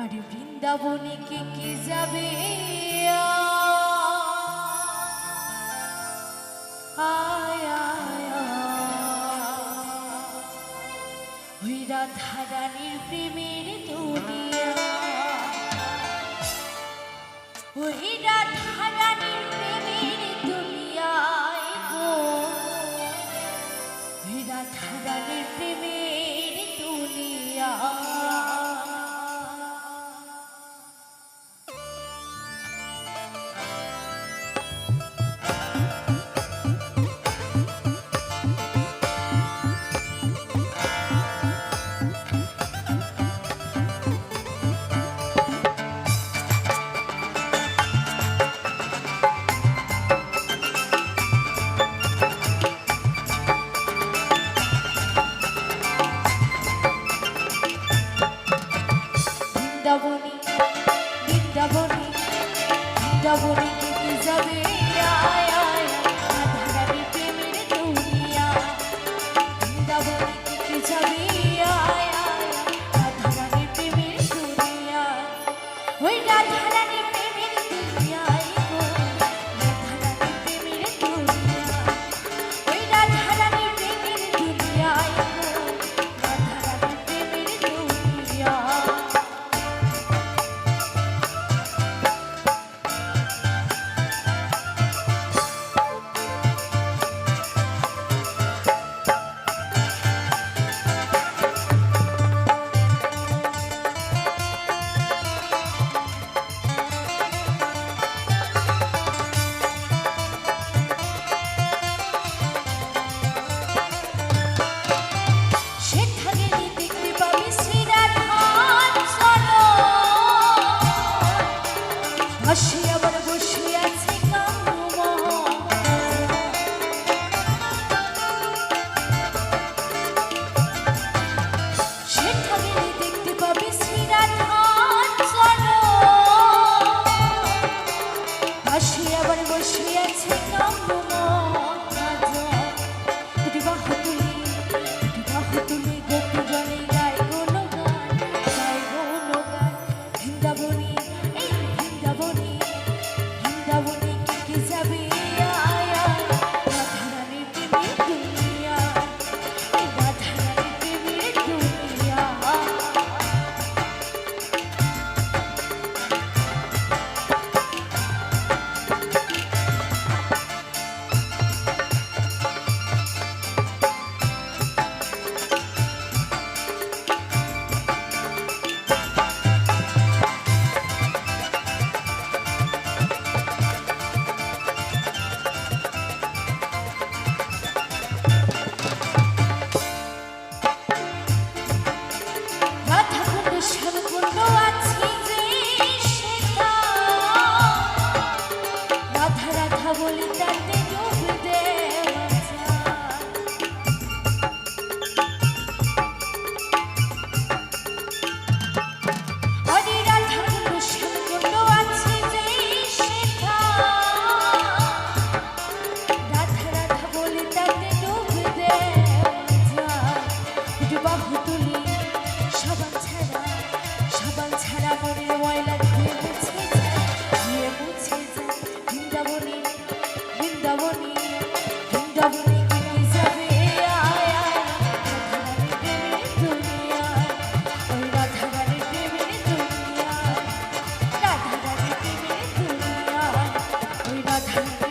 আর বৃন্দাবনে কে কে যাবে ওই প্রেমের দুনিয়া। ওই রাধা রানীর প্রেমের দুনিয়ায় গো। ওই প্রেমের দুনিয়া। Hare রাধা